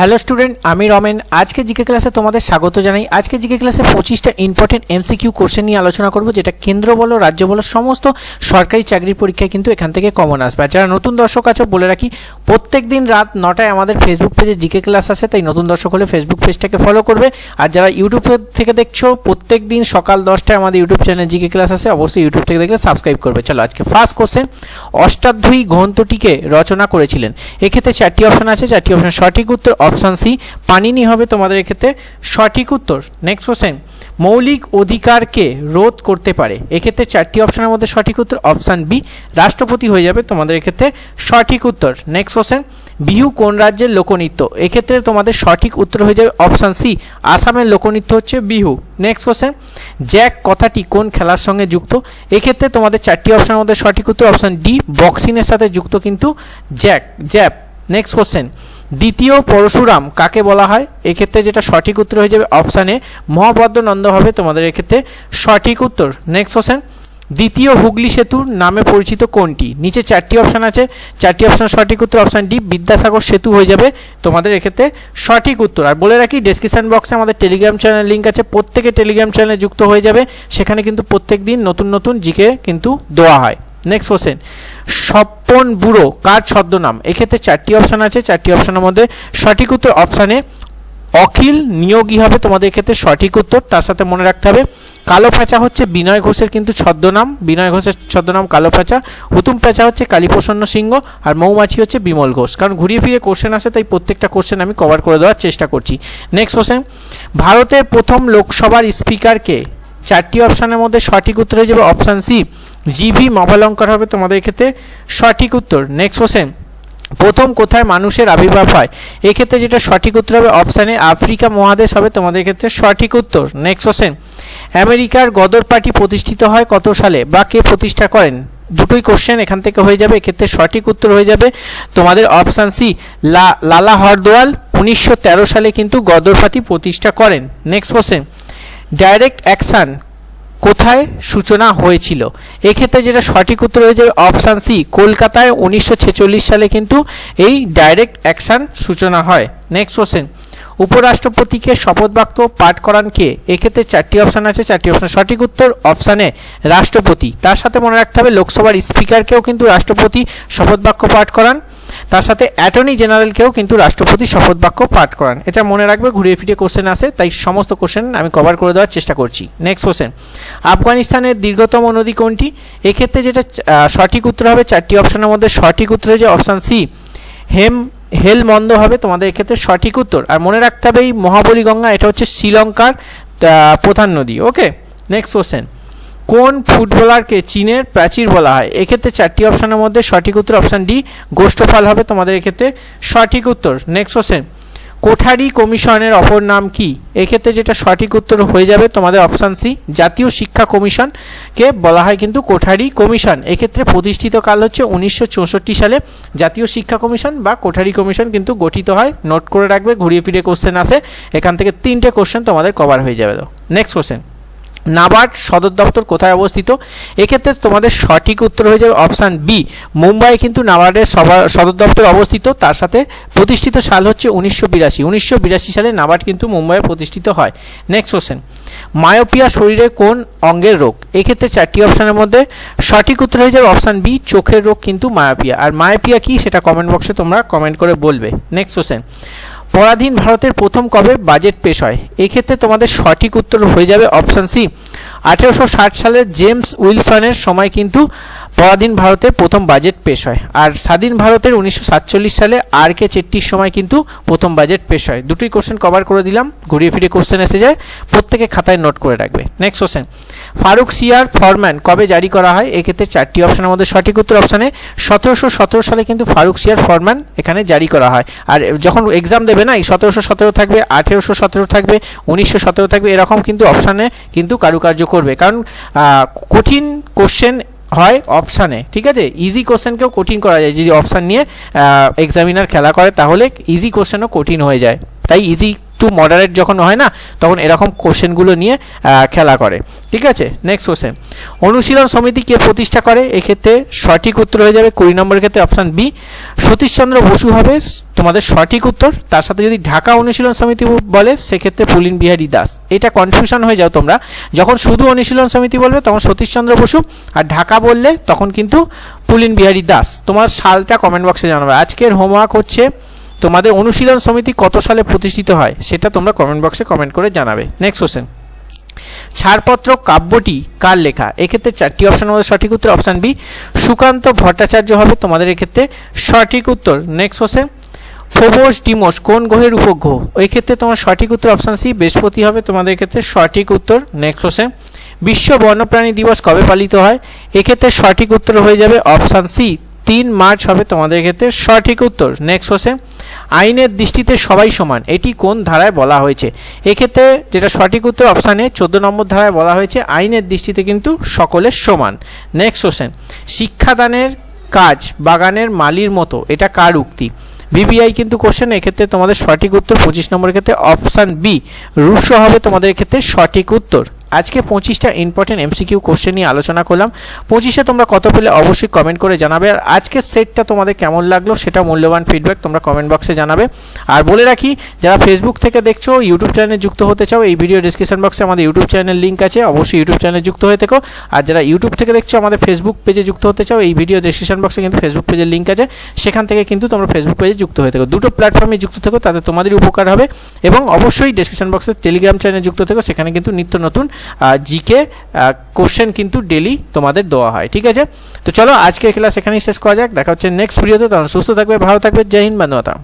Hello student আমি রমেন। আজকে GK ক্লাসে তোমাদের স্বাগত জানাই। আজকে জিকে ক্লাসে পঁচিশটা ইম্পর্টেন্ট এমসিকিউ কোশ্চেন নিয়ে আলোচনা করব, যেটা কেন্দ্র বলো, রাজ্য বলো, সমস্ত সরকারি চাকরির পরীক্ষায় কিন্তু এখান থেকে কমন আসবে। আর যারা নতুন দর্শক আছো, বলে রাখি প্রত্যেক দিন রাত নটায় আমাদের ফেসবুক পেজে জিকে ক্লাস আসে, তাই নতুন দর্শক হলে ফেসবুক পেজটাকে ফলো করবে। আর যারা ইউটিউব থেকে দেখছ প্রত্যেক দিন সকাল দশটায় আমাদের ইউটিউব চ্যানেল জিকে ক্লাস আসে, অবশ্যই ইউটিউব থেকে দেখলে সাবস্ক্রাইব করবে। চলো আজকে ফার্স্ট কোশ্চেন অষ্টাধ্যায়ী গ্রন্থটিকে রচনা করেছিলেন। এক্ষেত্রে চারটি অপশন আছে, চারটি অপশন সঠিক উত্তর অপশান সি পানিনি হবে তোমাদের এক্ষেত্রে সঠিক উত্তর। নেক্সট কোশ্চেন মৌলিক অধিকারকে রোধ করতে পারে? এক্ষেত্রে চারটি অপশনের মধ্যে সঠিক উত্তর অপশান বি রাষ্ট্রপতি হয়ে যাবে তোমাদের এক্ষেত্রে সঠিক উত্তর। নেক্সট কোশ্চেন বিহু কোন রাজ্যের লোকনৃত্য? এক্ষেত্রে তোমাদের সঠিক উত্তর হয়ে যাবে অপশান সি আসামের লোকনৃত্য হচ্ছে বিহু। নেক্সট কোশ্চেন জ্যাক কথাটি কোন খেলার সঙ্গে যুক্ত? এক্ষেত্রে তোমাদের চারটি অপশনের মধ্যে সঠিক উত্তর অপশান ডি বক্সিংয়ের সাথে যুক্ত কিন্তু জ্যাক, জ্যাপ। নেক্সট কোশ্চেন দ্বিতীয় পরশুরাম কাকে বলা হয়? এক্ষেত্রে যেটা সঠিক উত্তর হয়ে যাবে অপশানে মহাবদ্রনন্দ হবে তোমাদের এক্ষেত্রে সঠিক উত্তর। নেক্সট কোশ্চেন দ্বিতীয় হুগলি সেতুর নামে পরিচিত কোনটি? নিচে চারটি অপশান আছে। চারটি অপশান সঠিক উত্তর অপশান ডি বিদ্যাসাগর সেতু হয়ে যাবে তোমাদের এক্ষেত্রে সঠিক উত্তর। আর বলে রাখি ডেসক্রিপশন বক্সে আমাদের টেলিগ্রাম চ্যানেল লিঙ্ক আছে। প্রত্যেকে টেলিগ্রাম চ্যানেলে যুক্ত হয়ে যাবে। সেখানে কিন্তু প্রত্যেক দিন নতুন নতুন জিকে কিন্তু দেওয়া হয়। নেক্সট কোশ্চেন স্বপন বুড়ো, কার ছদ্মনাম? এক্ষেত্রে চারটি অপশান আছে, চারটি অপশানের মধ্যে সঠিক উত্তর অপশানে অখিল নিয়োগী হবে তোমাদের ক্ষেত্রে সঠিক উত্তর, তার সাথে মনে রাখতে হবে, কালো প্যাঁচা হচ্ছে বিনয় ঘোষের কিন্তু ছদ্মনাম, বিনয় ঘোষের ছদ্মনাম কালো প্যাঁচা হুতুম প্যাঁচা হচ্ছে কালীপ্রসন্ন সিংহ, আর মৌমাছি হচ্ছে বিমল ঘোষ। কারণ ঘুরিয়ে ফিরে কোশ্চেন আসে, তাই প্রত্যেকটা কোশ্চেন আমি কভার করে দেওয়ার চেষ্টা করছি। নেক্সট কোশ্চেন ভারতের প্রথম লোকসভার স্পিকারকে চারটি অপশানের মধ্যে সঠিক উত্তর হয়ে যাবে অপশান সি জিভি মভালঙ্কার হবে তোমাদের ক্ষেত্রে সঠিক উত্তর। নেক্সট কোশ্চেন প্রথম কোথায় মানুষের আবির্ভাব হয়? এক্ষেত্রে যেটা সঠিক উত্তর হবে অপশানে আফ্রিকা মহাদেশ হবে তোমাদের ক্ষেত্রে সঠিক উত্তর। নেক্সট কোশ্চেন আমেরিকার গদর পার্টি প্রতিষ্ঠিত হয় কত সালে বা কে প্রতিষ্ঠা করেন? দুটোই কোশ্চেন এখান থেকে হয়ে যাবে, এক্ষেত্রে সঠিক উত্তর হয়ে যাবে তোমাদের অপশান সি লালা হরদোয়াল উনিশশো তেরো সালে কিন্তু গদর পার্টি প্রতিষ্ঠা করেন। নেক্সট কোশ্চেন ডাইরেক্ট অ্যাকশান কোথায় সূচনা হয়েছিল? এক্ষেত্রে যেটা সঠিক উত্তর হয়েছে অপশান সি কলকাতায় উনিশশো ছেচল্লিশ সালে কিন্তু এই ডাইরেক্ট অ্যাকশান সূচনা হয়। নেক্সট কোশ্চেন উপরাষ্ট্রপতিকে শপথ বাক্য পাঠ করান কে? এক্ষেত্রে চারটি অপশান আছে, চারটি অপশান। সঠিক উত্তর অপশানে রাষ্ট্রপতি। তার সাথে মনে রাখতে হবে, লোকসভার স্পিকারকেও কিন্তু রাষ্ট্রপতি শপথ বাক্য পাঠ করান। তার সাথে অ্যাটর্নি জেনারেলকেও কিন্তু রাষ্ট্রপতি শপথ বাক্য পাঠ করান। এটা মনে রাখবে, ঘুরিয়ে ফিরিয়ে কোশ্চেন আসে, তাই সমস্ত কোশ্চেন আমি কভার করে দেওয়ার চেষ্টা করছি। নেক্সট কোশ্চেন আফগানিস্তানের দীর্ঘতম নদী কোনটি? এক্ষেত্রে যেটা সঠিক উত্তর হবে, চারটি অপশনের মধ্যে সঠিক উত্তর হচ্ছে অপশান সি, হেম হেল মন্দ হবে, তোমাদের এক্ষেত্রে সঠিক উত্তর। আর মনে রাখতে হবে, এই মহাবলী গঙ্গা এটা হচ্ছে শ্রীলঙ্কার প্রধান নদী, ওকে? নেক্সট কোশ্চেন কোন ফুটবলারকে চীনের প্রাচীর বলা হয়? এক্ষেত্রে চারটি অপশানের মধ্যে সঠিক উত্তর অপশান ডি গোষ্ঠফল হবে, তোমাদের এক্ষেত্রে সঠিক উত্তর। নেক্সট কোশ্চেন কোঠারি কমিশনের অপর নাম কি? এক্ষেত্রে যেটা সঠিক উত্তর হয়ে যাবে তোমাদের অপশান সি জাতীয় শিক্ষা কমিশনকে বলা হয় কিন্তু কোঠারি কমিশন। এক্ষেত্রে প্রতিষ্ঠিত কাল হচ্ছে উনিশশো চৌষট্টি সালে। জাতীয় শিক্ষা কমিশন বা কোঠারি কমিশন কিন্তু গঠিত হয়। নোট করে রাখবে, ঘুরিয়ে ফিরে কোশ্চেন আসে। এখান থেকে তিনটে কোশ্চেন তোমাদের কভার হয়ে যাবে। নেক্সট কোশ্চেন নাবার্ড সদর দপ্তর কোথায় অবস্থিত? এক্ষেত্রে তোমাদের সঠিক উত্তর হয়ে যাবে অপশান বি। মুম্বাই কিন্তু নাবার্ডের সদর দপ্তর অবস্থিত। তার সাথে প্রতিষ্ঠিত সাল হচ্ছে উনিশশো বিরাশি। উনিশশো বিরাশি সালে নাবার্ড কিন্তু মুম্বাইয়ে প্রতিষ্ঠিত হয়। নেক্সট কোশ্চেন মায়োপিয়া শরীরের কোন অঙ্গের রোগ? এক্ষেত্রে চারটি অপশানের মধ্যে সঠিক উত্তর হয়ে যাবে অপশান বি, চোখের রোগ কিন্তু মায়োপিয়া। আর মায়োপিয়া কি? সেটা কমেন্ট বক্সে তোমরা কমেন্ট করে বলবে। নেক্সট কোশ্চেন পরাধীন ভারতের প্রথম কবে বাজেট পেশ হয়? এক্ষেত্রে তোমাদের সঠিক উত্তর হয়ে যাবে অপশান সি। আঠেরোশো ষাট সালে জেমস উইলসনের সময় কিন্তু পরাধীন ভারতের প্রথম বাজেট পেশ হয়। আর স্বাধীন ভারতের উনিশশো সাতচল্লিশ সালে আর কে চেট্টির সময় কিন্তু প্রথম বাজেট পেশ হয়। দুটোই কোশ্চেন কভার করে দিলাম, ঘুরিয়ে ফিরে কোশ্চেন এসে যায়, প্রত্যেকে খাতায় নোট করে রাখবে। নেক্সট কোশ্চেন ফারুক সিয়ার ফরম্যান কবে জারি করা হয়? এক্ষেত্রে চারটি অপশনের মধ্যে সঠিক উত্তর অপশানে সতেরোশো সতেরো সালে কিন্তু ফারুক সিয়ার ফরম্যান এখানে জারি করা হয়। আর যখন এক্সাম দেবে না, এই সতেরোশো সতেরো থাকবে, আঠেরোশো সতেরো থাকবে, উনিশশো সতেরো থাকবে, এরকম কিন্তু অপশানে কিন্তু কারুকার্য করবে। কারণ কঠিন কোশ্চেন হয় অপশানে ঠিক আছে? ইজি কোশ্চেনকেও কঠিন করা যায়। যদি অপশান নিয়ে এক্সামিনার খেলা করে, তাহলে ইজি কোশ্চেনও কঠিন হয়ে যায়। তাই ইজি একটু মডারেট যখন হয় না, তখন এরকম কোশ্চেনগুলো নিয়ে খেলা করে। ঠিক আছে? নেক্সট কোশ্চেন অনুশীলন সমিতি কে প্রতিষ্ঠা করে? এক্ষেত্রে সঠিক উত্তর হয়ে যাবে কুড়ি নম্বরের ক্ষেত্রে অপশান বি সতীশচন্দ্র বসু হবে তোমাদের সঠিক উত্তর। তার সাথে যদি ঢাকা অনুশীলন সমিতি বলে, সেক্ষেত্রে পুলিন বিহারী দাস। এটা কনফিউশন হয়ে যাও তোমরা। যখন শুধু অনুশীলন সমিতি বলবে, তখন সতীশচন্দ্র বসু। আর ঢাকা বললে, তখন কিন্তু পুলিন বিহারী দাস। তোমার সালটা কমেন্ট বক্সে জানাবে। আজকের হোমওয়ার্ক হচ্ছে তোমাদের অনুশীলন সমিতি কত সালে প্রতিষ্ঠিত হয় সেটা তোমরা কমেন্ট বক্সে কমেন্ট করে জানাবে। নেক্সট কোশ্চেন ছাড়পত্র কাব্যটি কার লেখা? এক্ষেত্রে চারটি অপশনের মধ্যে সঠিক উত্তর অপশান বি সুকান্ত ভট্টাচার্য হবে তোমাদের এক্ষেত্রে সঠিক উত্তর। নেক্সট কোশ্চেন ফোবোস ডিমোস কোন গ্রহের উপগ্রহ? ওই ক্ষেত্রে তোমার সঠিক উত্তর অপশান সি বৃহস্পতি হবে তোমাদের ক্ষেত্রে সঠিক উত্তর। নেক্সট কোশ্চেন বিশ্ব বন্যপ্রাণী দিবস কবে পালিত হয়? এক্ষেত্রে সঠিক উত্তর হয়ে যাবে অপশান সি তিন মার্চ হবে তোমাদের ক্ষেত্রে সঠিক উত্তর। নেক্সট কোশ্চেন আইনের দৃষ্টিতে সবাই সমান, এটি কোন ধারায় বলা হয়েছে? এক্ষেত্রে যেটা সঠিক উত্তর অপশানে চোদ্দ নম্বর ধারায় বলা হয়েছে, আইনের দৃষ্টিতে কিন্তু সকলের সমান। নেক্সট কোশ্চেন শিক্ষাদানের কাজ বাগানের মালির মতো, এটা কার উক্তি? বিবিআই কিন্তু কোশ্চেন এক্ষেত্রে তোমাদের সঠিক উত্তর পঁচিশ নম্বরের ক্ষেত্রে অপশান বি রুশো হবে তোমাদের ক্ষেত্রে সঠিক উত্তর। আজকে পঁচিশটা ইম্পর্টেন্ট এমসিকিউ কোশ্চেন নিয়ে আলোচনা করলাম। পঁচিশে তোমরা কত পেলে অবশ্যই কমেন্ট করে জানাবে। আর আজকের সেটটা তোমাদের কেমন লাগল সেটা মূল্যবান ফিডব্যাক তোমরা কমেন্ট বক্সে জানাবে। আর বলে রাখি, যারা ফেসবুক থেকে দেখছ ইউটিউব চ্যানেলে যুক্ত হতে চাও, এই ভিডিও ডিসক্রিপশন বক্সে আমাদের ইউটিউব চ্যানেল লিঙ্ক আছে। অবশ্যই ইউটিউব চ্যানেলে যুক্ত হয়ে থেকো। আর যারা ইউটিউব থেকে দেখছ, আমাদের ফেসবুক পেজে যুক্ত হতে চাও, এই ভিডিও ডিসক্রিপশন বক্সে কিন্তু ফেসবুক পেজের লিঙ্ক আছে। সেখান থেকে কিন্তু তোমরা ফেসবুক পেজে যুক্ত হয়ে থেকো। দুটো প্ল্যাটফর্মে যুক্ত থেকো, তাতে তোমাদের উপকার হবে। এবং অবশ্যই ডিসক্রিপশন বক্সে টেলিগ্রাম চ্যানেলে যুক্ত থেকো, সেখানে কিন্তু নিত্য নতুন জিকে কোশ্চেন কিন্তু ডেলি তোমাদের দেওয়া হয়, ঠিক আছে? তো চলো আজকের ক্লাস এখানেই শেষ করা যাক, দেখা হচ্ছে নেক্সট ভিডিওতে তখন সুস্থ থাকবে, ভালো থাকবে, জয় হিন্দ বান্ধবতা